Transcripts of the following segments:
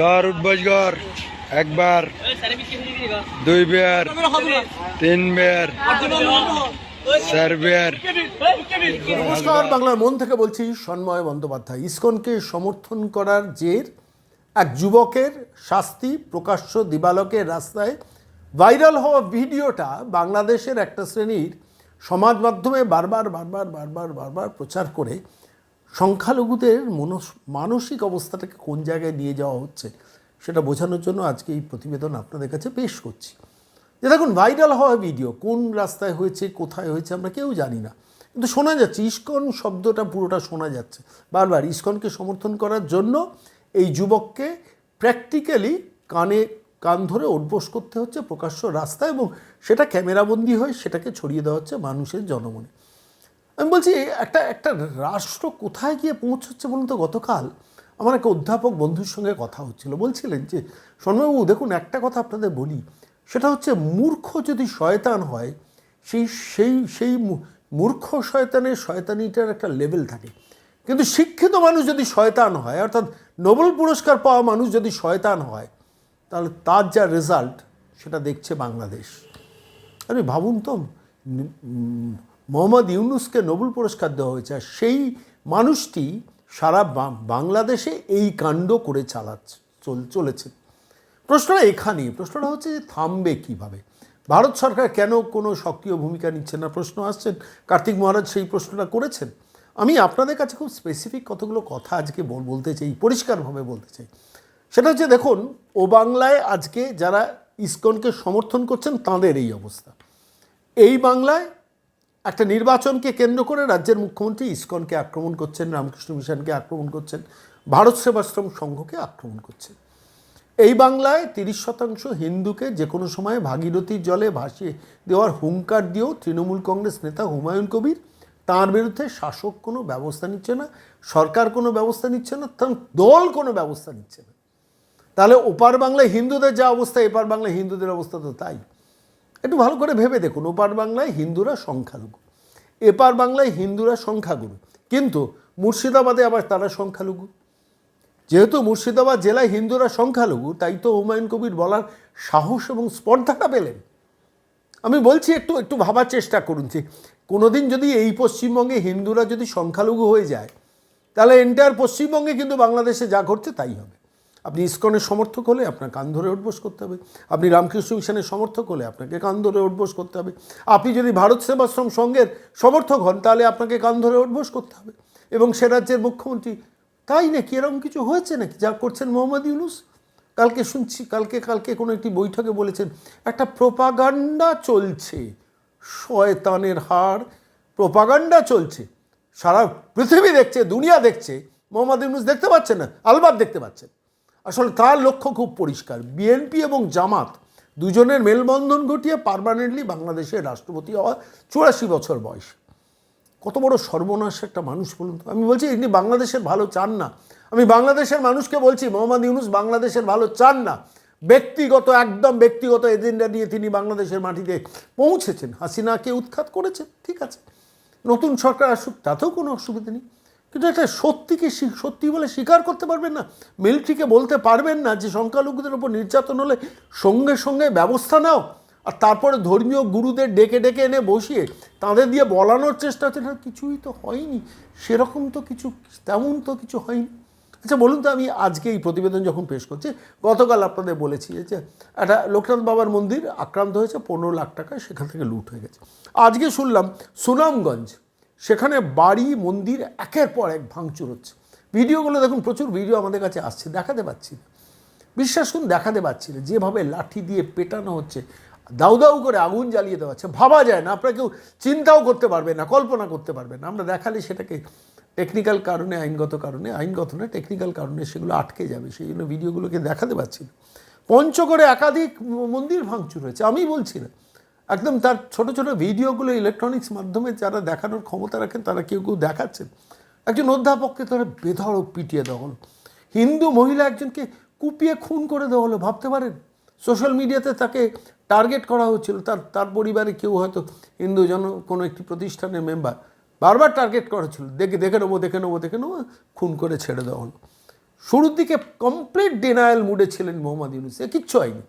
গড় উঠবস গড় একবার দুই বেয়ার, তিন বেয়ার। নমস্কার, বাংলার মন থেকে বলছি সন্ময় বন্দ্যোপাধ্যায়। ইসকনকে সমর্থন করার জের এক যুবকের শাস্তি প্রকাশ্য দিবালকের রাস্তায় ভাইরাল হওয়া ভিডিওটা বাংলাদেশের একটা শ্রেণির সমাজ মাধ্যমে বারবার বারবার বারবার বারবার প্রচার করে সংখ্যালঘুদের মনস- মানসিক অবস্থাটাকে কোন জায়গায় নিয়ে যাওয়া হচ্ছে সেটা বোঝানোর জন্য আজকে এই প্রতিবেদন আপনাদের কাছে পেশ করছি। যে দেখুন, ভাইরাল হওয়া ভিডিও, কোন রাস্তায় হয়েছে, কোথায় হয়েছে আমরা কেউ জানি না। কিন্তু শোনা যাচ্ছে, ইস্কন শব্দটা পুরোটা শোনা যাচ্ছে। বারবার ইস্কনকে সমর্থন করার জন্য এই যুবককে প্র্যাকটিক্যালি কানে, কান ধরে অভ্যোস করতে হচ্ছে প্রকাশ্য রাস্তা এবং সেটা ক্যামেরাবন্দি হয়ে, সেটাকে ছড়িয়ে দেওয়া হচ্ছে মানুষের জনমনে। আমি বলছি, একটা একটা রাষ্ট্র কোথায় গিয়ে পৌঁছচ্ছে বলুন তো? গতকাল আমার এক অধ্যাপক বন্ধুর সঙ্গে কথা হচ্ছিল। বলছিলেন যে, সন্ময়বাবু, দেখুন, একটা কথা আপনাদের বলি। সেটা হচ্ছে, মূর্খ যদি শয়তান হয়, সেই সেই সেই মূর্খ শয়তানের শয়তানিটার একটা লেভেল থাকে। কিন্তু শিক্ষিত মানুষ যদি শয়তান হয়, অর্থাৎ নোবেল পুরস্কার পাওয়া মানুষ যদি শয়তান হয়, তাহলে তার যা রেজাল্ট সেটা দেখছে বাংলাদেশ। আরে, ভাবুন তো মোহাম্মদ ইউনুসকে নোবেল পুরস্কার দেওয়া হয়েছে আর সেই মানুষটি সারা বাংলাদেশে এই কাণ্ড করে চালাচ্ছে, চল চলেছে। প্রশ্নটা এখানেই, প্রশ্নটা হচ্ছে যে থামবে কীভাবে? ভারত সরকার কেন কোনো সক্রিয় ভূমিকা নিচ্ছে না? প্রশ্ন আসছেন, কার্তিক মহারাজ সেই প্রশ্নটা করেছেন। আমি আপনাদের কাছে খুব স্পেসিফিক কতগুলো কথা আজকে বলতে চাই, পরিষ্কারভাবে বলতে চাই। সেটা হচ্ছে দেখুন, ও বাংলায় আজকে যারা ইসকনকে সমর্থন করছেন, তাঁদের এই অবস্থা। এই বাংলায় একটা নির্বাচনকে কেন্দ্র করে রাজ্যের মুখ্যমন্ত্রী ইসকনকে আক্রমণ করছেন, রামকৃষ্ণ মিশনকে আক্রমণ করছেন, ভারত সেবাশ্রম সংঘকে আক্রমণ করছেন। এই বাংলায় তিরিশ শতাংশ হিন্দুকে যে কোনো সময় ভাগীরথীর জলে ভাসিয়ে দেওয়ার হুঙ্কার দিয়েও তৃণমূল কংগ্রেস নেতা হুমায়ুন কবির তার বিরুদ্ধে শাসক কোনো ব্যবস্থা নিচ্ছে না, সরকার কোনো ব্যবস্থা নিচ্ছে না, তার দল কোনো ব্যবস্থা নিচ্ছে না। তাহলে ওপার বাংলায় হিন্দুদের যা অবস্থা, এপার বাংলায় হিন্দুদের অবস্থা তো তাই। একটু ভালো করে ভেবে দেখুন ওপার বাংলায় হিন্দুরা সংখ্যালঘু, এপার বাংলায় হিন্দুরা সংখ্যাগুরু, কিন্তু মুর্শিদাবাদে আবার তারা সংখ্যালঘু। যেহেতু মুর্শিদাবাদ জেলায় হিন্দুরা সংখ্যালঘু, তাই তো হুমায়ুন কবির বলার সাহস এবং স্পর্ধাটা পেলেন। আমি বলছি একটু একটু ভাবার চেষ্টা করুন যে কোনোদিন যদি এই পশ্চিমবঙ্গে হিন্দুরা যদি সংখ্যালঘু হয়ে যায়, তাহলে এন্টায়ার পশ্চিমবঙ্গে কিন্তু বাংলাদেশে যা ঘটছে তাই হবে। আপনি ইস্কনের সমর্থক হলে আপনার কান ধরে উঠবোস করতে হবে। আপনি রামকৃষ্ণ মিশনের সমর্থক হলে আপনাকে কান ধরে উঠবোস করতে হবে। আপনি যদি ভারত সেবাশ্রম সংঘের সমর্থক হন, তাহলে আপনাকে কান ধরে উঠবোস করতে হবে। এবং সে রাজ্যের মুখ্যমন্ত্রী, তাই নাকি? এরকম কিছু হয়েছে নাকি? যা করছেন মোহাম্মদ ইউনুস? কালকে শুনছি, কালকে কালকে কোনো একটি বৈঠকে বলেছেন, একটা প্রোপাগান্ডা চলছে। শয়তানের হার প্রোপাগান্ডা চলছে। সারা পৃথিবী দেখছে, দুনিয়া দেখছে। মোহাম্মদ ইউনুস দেখতে পাচ্ছেন না আলবাত দেখতে পাচ্ছেন। আসলে তার লক্ষ্য খুব পরিষ্কার। বিএনপি এবং জামাত দুজনের মেলবন্ধন ঘটিয়ে পারমানেন্টলি বাংলাদেশের রাষ্ট্রপতি হওয়া চুরাশি বছর বয়স। কত বড় সর্বনাশ একটা মানুষ বলুন তো। আমি বলছি, ইনি বাংলাদেশের ভালো চান না। আমি বাংলাদেশের মানুষকে বলছি, মোহাম্মদ ইউনুস বাংলাদেশের ভালো চান না। ব্যক্তিগত, একদম ব্যক্তিগত এজেন্ডা নিয়ে তিনি বাংলাদেশের মাটিতে পৌঁছেছেন। হাসিনাকে উৎখাত করেছেন, ঠিক আছে। নতুন সরকার আসুক, তাতেও কোনো অসুবিধা নেই। কিন্তু একটা সত্যিকে সত্যি বলে স্বীকার করতে পারবেন না, মিলিটারিকে বলতে পারবেন না যে সংখ্যালঘুদের ওপর নির্যাতন হলে সঙ্গে সঙ্গে ব্যবস্থা নাও, আর তারপরে ধর্মীয় গুরুদের ডেকে ডেকে এনে বসিয়ে তাদের দিয়ে বলানোর চেষ্টা হচ্ছে। না, কিছুই তো হয়নি, সেরকম তো কিছু, তেমন তো কিছু হয়নি। আচ্ছা বলুন তো, আমি আজকে এই প্রতিবেদন যখন পেশ করছি, গতকাল আপনাদের বলেছি যে একটা লোকনাথ বাবার মন্দির আক্রান্ত হয়েছে, পনেরো লাখ টাকা সেখান থেকে লুট হয়ে গেছে। আজকে শুনলাম সুনামগঞ্জ সেখানে বাড়ি, মন্দির একের পর এক ভাঙচুর হচ্ছে। ভিডিওগুলো দেখুন, প্রচুর ভিডিও আমাদের কাছে আসছে, দেখাতে পাচ্ছি না। বিশ্বাস করুন, দেখাতে পাচ্ছি না। যেভাবে লাঠি দিয়ে পেটানো হচ্ছে, দাউ দাউ করে আগুন জ্বালিয়ে দেওয়া হচ্ছে, ভাবা যায় না। আপনারা কেউ চিন্তাও করতে পারবে না, কল্পনা করতে পারবে না। আমরা দেখালে সেটাকে টেকনিক্যাল কারণে, আইনগত কারণে, আইনগত না টেকনিক্যাল কারণে সেগুলো আটকে যাবে। সেই জন্য ভিডিওগুলোকে দেখাতে পাচ্ছি না। পঞ্চগড়ে একাধিক মন্দির ভাঙচুর হয়েছে। আমি বলছি না একদম তার ছোট ছোট ভিডিওগুলো ইলেকট্রনিক্স মাধ্যমে যারা দেখানোর ক্ষমতা রাখেন, তারা কেউ কেউ দেখাচ্ছেন। একজন অধ্যাপককে তারা বেধড়ক পিটিয়ে দেওয়া হলো। হিন্দু মহিলা একজনকে কুপিয়ে খুন করে দেওয়া হলো, ভাবতে পারেন? সোশ্যাল মিডিয়াতে তাকে টার্গেট করা হচ্ছিল, তার তার পরিবারে কেউ হয়তো হিন্দু জন, কোনো একটি প্রতিষ্ঠানের মেম্বার বারবার টার্গেট করা ছিল দেখে দেখে নেব দেখে নেব দেখে নেব, খুন করে ছেড়ে দেওয়া হলো। শুরুর দিকে কমপ্লিট ডিনায়াল মুডে ছিলেন মোহাম্মদ ইউনুস, এ কিচ্ছু হয়নি।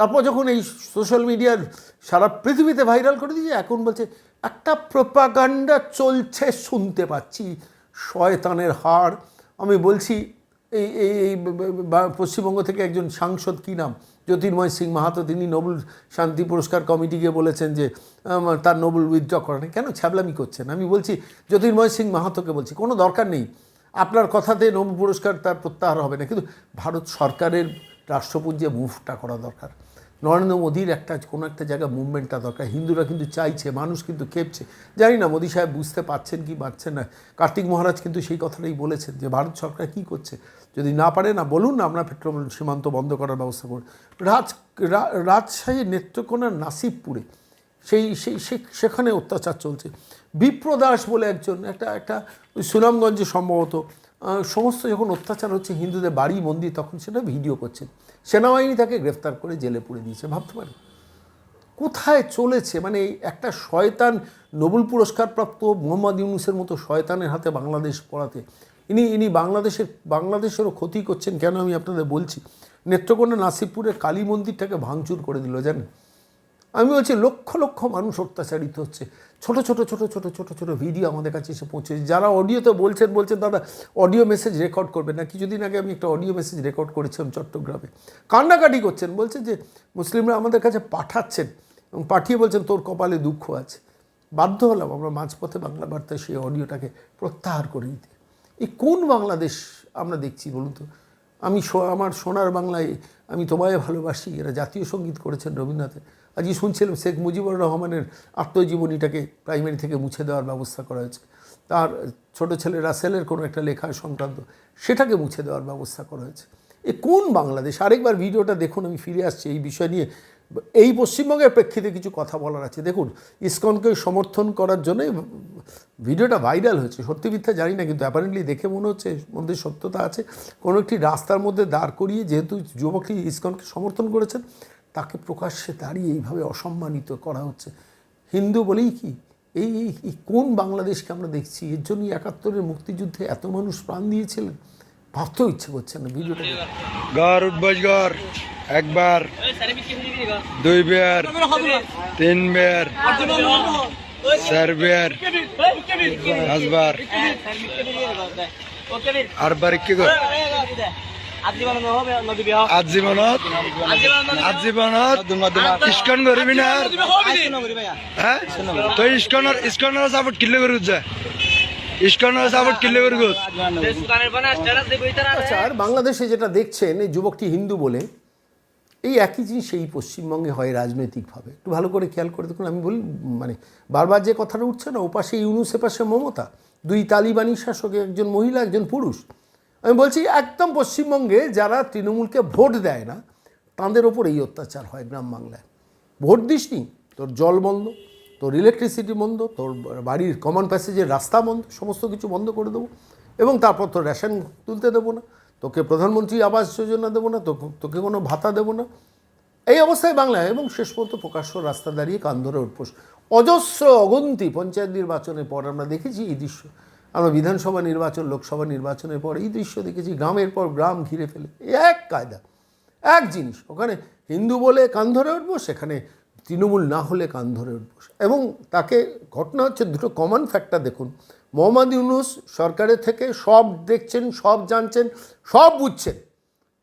তারপর যখন এই সোশ্যাল মিডিয়ার সারা পৃথিবীতে ভাইরাল করে দিয়েছে, এখন বলছে, একটা প্রোপাগান্ডা চলছে, শুনতে পাচ্ছি। শয়তানের হাড়। আমি বলছি, এই এই এই পশ্চিমবঙ্গ থেকে একজন সাংসদ কী নাম? জ্যোতির্ময় সিং মাহাতো, তিনি নোবেল শান্তি পুরস্কার কমিটিকে বলেছেন যে তার নোবেল উইথড্র করেন কেন ছ্যাবলামি করছেন? আমি বলছি, জ্যোতির্ময় সিং মাহাতোকে বলছি, কোনো দরকার নেই। আপনার কথাতে নোবেল পুরস্কার তার প্রত্যাহার হবে না। কিন্তু ভারত সরকারের রাষ্ট্রপুঞ্জে মুভটা করা দরকার। নরেন্দ্র মোদীর একটা, কোনো একটা জায়গায় মুভমেন্টটা দরকার। হিন্দুরা কিন্তু চাইছে, মানুষ কিন্তু খেপছে। জানি না, মোদী সাহেব বুঝতে পারছেন কি পারছেন না। কার্তিক মহারাজ কিন্তু সেই কথাটাই বলেছেন যে, ভারত সরকার কি করছে? যদি না পারে না, বলুন আমরা পেট্রোল সীমান্ত বন্ধ করার ব্যবস্থা করুন রাজ, রা- রাজশাহী নেত্রকোনার নাসিবপুরে সেই সেই সেখানে অত্যাচার চলছে। বিপ্রদাস বলে একজন, একটা একটা সুনামগঞ্জে সম্ভবত সমস্ত যখন অত্যাচার হচ্ছে, হিন্দুদের বাড়ি, মন্দির, তখন সেটা ভিডিও করছেন। সেনাবাহিনী তাকে গ্রেফতার করে জেলে পুড়ে দিয়েছে, ভাবতে পারেন। কোথায় চলেছে? মানে একটা শয়তান নোবেল পুরস্কারপ্রাপ্ত মোহাম্মদ ইউনুসের মতো শয়তানের হাতে বাংলাদেশ পড়াতে। ইনি ইনি বাংলাদেশের, বাংলাদেশেরও ক্ষতি করছেন, কেন আমি আপনাদের বলছি? নেত্রকোনা নাসিবপুরের কালী মন্দিরটাকে ভাঙচুর করে দিল, জানেন? আমি বলছি লক্ষ লক্ষ মানুষ অত্যাচারিত হচ্ছে। ছোট ছোট ছোট ছোট ছোট ছোট ভিডিও আমাদের কাছে এসে পৌঁছেছে যারা অডিওতে বলছেন বলছেন দাদা অডিও মেসেজ রেকর্ড করবেন না। কিছুদিন আগে আমি একটা অডিও মেসেজ রেকর্ড করেছিলাম চট্টগ্রামে। কান্নাকাটি করছেন, বলছেন যে মুসলিমরা আমাদের কাছে পাঠাচ্ছেন এবং পাঠিয়ে বলছেন, তোর কপালে দুঃখ আছে। বাধ্য হলাম আমরা মাঝপথে বাংলা বার্তায় সেই অডিওটাকে প্রত্যাহার করে দিতে। এই কোন বাংলাদেশ আমরা দেখছি বলুন তো? আমি আমার সোনার বাংলায় আমি তোমায় ভালোবাসি, এরা জাতীয় সংগীত করেছেন রবীন্দ্রনাথের আজই শুনছিলাম শেখ মুজিবুর রহমানের আত্মজীবনীটাকে প্রাইমারি থেকে মুছে দেওয়ার ব্যবস্থা করা হয়েছে। তার ছোট ছেলে রাসেলের কোনো একটা লেখা সংক্রান্ত, সেটাকে মুছে দেওয়ার ব্যবস্থা করা হয়েছে। এ কোন বাংলাদেশ? আরেকবার ভিডিওটা দেখুন, আমি ফিরে আসছি এই বিষয় নিয়ে। এই পশ্চিমবঙ্গের প্রেক্ষিতে কিছু কথা বলার আছে। দেখুন, ইসকনকে সমর্থন করার জন্যই ভিডিওটা ভাইরাল হয়েছে। সত্যি মিথ্যা জানি না, কিন্তু অ্যাপারেন্টলি দেখে মনে হচ্ছে, মধ্যে সত্যতা আছে। কোনো একটি রাস্তার মধ্যে দাঁড় করিয়ে যেহেতু যুবকটি ইসকনকে সমর্থন করেছেন, তাকে প্রকাশ্যে দাঁড়িয়ে এইভাবে অসম্মানিত করা হচ্ছে। হিন্দু বলেই কি? এই কোন বাংলাদেশকে আমরা দেখছি? এর জন্যই একাত্তরের মুক্তিযুদ্ধে এত মানুষ প্রাণ দিয়েছিলেন। ভাবতেও ইচ্ছে করছে না ভিডিওটা। গড় একবার দুই বের তিন বের চার বের পাঁচবার আর বার কি কর আজীবনত আজীবনত ইস্কন করবি না আর? হ্যাঁ? তো ইস্কনের ইস্কনের সাপোর্ট কিল্লে করে যা আর বাংলাদেশে যেটা দেখছেন, এই যুবকটি হিন্দু বলে, এই একই জিনিস এই পশ্চিমবঙ্গে হয় রাজনৈতিকভাবে। একটু ভালো করে খেয়াল করে দেখুন, আমি বলি মানে বারবার যে কথাটা উঠছে না, ওপাশে ইউনুস, এপাশে মমতা, দুই তালিবানি শাসক, একজন মহিলা, একজন পুরুষ। আমি বলছি, একদম পশ্চিমবঙ্গে যারা তৃণমূলকে ভোট দেয় না, তাদের ওপর এই অত্যাচার হয় গ্রাম বাংলায়। ভোট দিসনি, তোর জল বন্ধ। তোর ইলেকট্রিসিটি বন্ধ, তোর বাড়ির কমন প্যাসেজের রাস্তা বন্ধ, সমস্ত কিছু বন্ধ করে দেবো। এবং তারপর তোর রেশন তুলতে দেবো না, তোকে প্রধানমন্ত্রী আবাস যোজনা দেবো না, তোকে তোকে কোনো ভাতা দেবো না। এই অবস্থায় বাংলায় এবং শেষ পর্যন্ত প্রকাশ্য রাস্তা দাঁড়িয়ে কান ধরে উঠপোস অজস্র অগন্তি পঞ্চায়েত নির্বাচনের পর আমরা দেখেছি এই দৃশ্য। আমরা বিধানসভা নির্বাচন, লোকসভা নির্বাচনের পর এই দৃশ্য দেখেছি, গ্রামের পর গ্রাম ঘিরে ফেলে। এক কায়দা, এক জিনিস, ওখানে হিন্দু বলে কান ধরে উঠবো, সেখানে তৃণমূল না হলে কান ধরে উঠবো। এবং তাকে ঘটনা হচ্ছে দুটো কমন ফ্যাক্টর দেখুন। মোহাম্মদ ইউনুস সরকারের থেকে সব দেখছেন, সব জানছেন, সব বুঝছেন।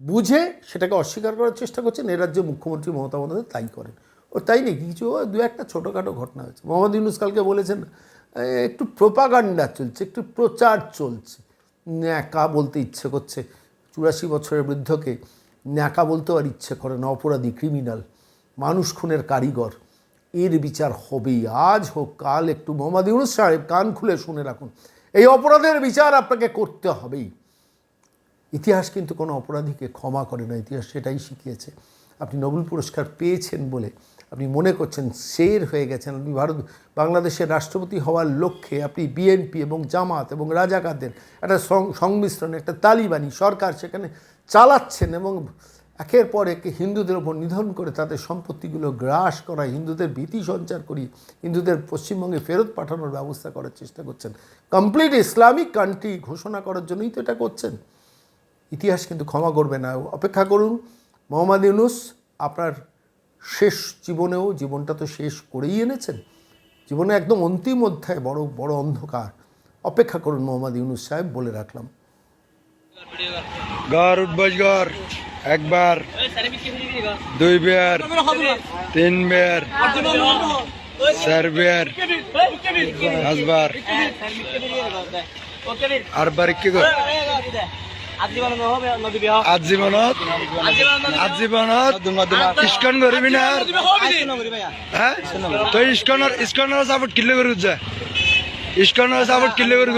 বুঝে সেটাকে অস্বীকার করার চেষ্টা করছেন, এ রাজ্যে মুখ্যমন্ত্রী মমতা বন্দ্যোপাধ্যায় তাই করেন। ও তাই নেই, কিছু দু একটা ছোটোখাটো ঘটনা হয়েছে। মোহাম্মদ ইউনুস কালকে বলেছেন একটু প্রোপাগান্ডা চলছে, একটু প্রচার চলছে। ন্যাকা বলতে ইচ্ছে করছে। চুরাশি বছরের বৃদ্ধকে ন্যাকা বলতেও আর ইচ্ছে করে না, অপরাধী ক্রিমিনাল মানুষ খুনের কারিগর। এর বিচার হবেই। আজ হোক, কাল একটু মোহাম্মদ ইউনুস সাহেব কান খুলে শুনে রাখুন। এই অপরাধের বিচার আপনাকে করতে হবেই। ইতিহাস কিন্তু কোনো অপরাধীকে ক্ষমা করে না। ইতিহাস সেটাই শিখিয়েছে। আপনি নোবেল পুরস্কার পেয়েছেন বলে আপনি মনে করছেন শের হয়ে গেছেন। আপনি ভারত, বাংলাদেশের রাষ্ট্রপতি হওয়ার লক্ষ্যে আপনি বিএনপি এবং জামাত এবং রাজাকারদের একটা সংমিশ্রণ একটা তালিবানি সরকার সেখানে চালাচ্ছেন এবং একের পর এক হিন্দুদের ওপর নিধন করে তাদের সম্পত্তিগুলো গ্রাস করা হিন্দুদের ভীতি সঞ্চার করি হিন্দুদের পশ্চিমবঙ্গে ফেরত পাঠানোর ব্যবস্থা করার চেষ্টা করছেন। কমপ্লিট ইসলামিক কান্ট্রি ঘোষণা করার জন্যই তো এটা করছেন। ইতিহাস কিন্তু ক্ষমা করবে না। অপেক্ষা করুন, মোহাম্মদ ইউনুস আপনার শেষ জীবনেও, জীবনটা তো শেষ করেই এনেছেন। জীবনে একদম অন্তিম অধ্যায়, বড় বড় অন্ধকার। অপেক্ষা করুন, মোহাম্মদ ইউনুস সাহেব, বলে রাখলাম। গড় উঠবস একবার, দুই বের তিন বের চার বের। পাঁচবার আর বার কি কর করবি না? হ্যাঁ? ইস্কনের সাপোর্ট কিল্লে করে যা ইস্কনের সাপোর্ট কিল্লে করে